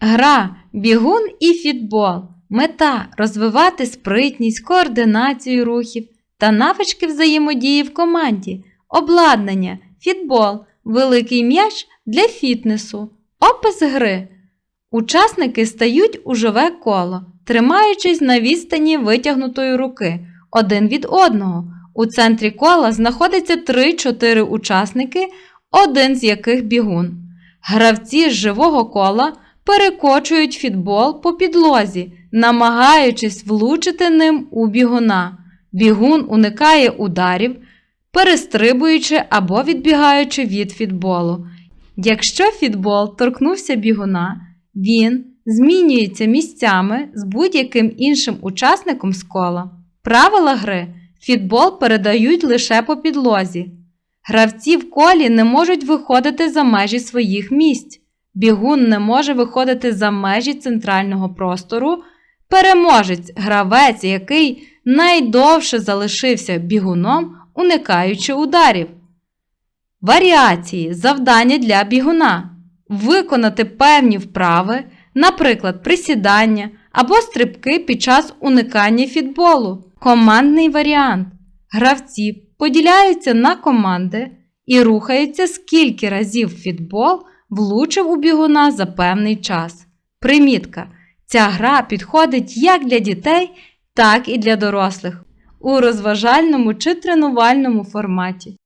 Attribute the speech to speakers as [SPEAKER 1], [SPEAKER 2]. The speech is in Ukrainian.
[SPEAKER 1] Гра, бігун і фітбол. Мета розвивати спритність, координацію рухів та навички взаємодії в команді. Обладнання, фітбол, великий м'яч для фітнесу. Опис гри. Учасники стають у живе коло, тримаючись на відстані витягнутої руки один від одного. У центрі кола знаходиться 3-4 учасники, один з яких бігун. Гравці з живого кола перекочують фітбол по підлозі, намагаючись влучити ним у бігуна. Бігун уникає ударів, перестрибуючи або відбігаючи від фітболу. Якщо фітбол торкнувся бігуна, він змінюється місцями з будь-яким іншим учасником з кола. Правила гри фітбол передають лише по підлозі. Гравці в колі не можуть виходити за межі своїх місць. Бігун не може виходити за межі центрального простору. Переможець гравець, який найдовше залишився бігуном, уникаючи ударів. Варіації завдання для бігуна виконати певні вправи, наприклад, присідання або стрибки під час уникання фітболу. Командний варіант. Гравці поділяються на команди і рухаються, скільки разів фітбол влучив у бігуна за певний час. Примітка. Ця гра підходить як для дітей, так і для дорослих у розважальному чи тренувальному форматі.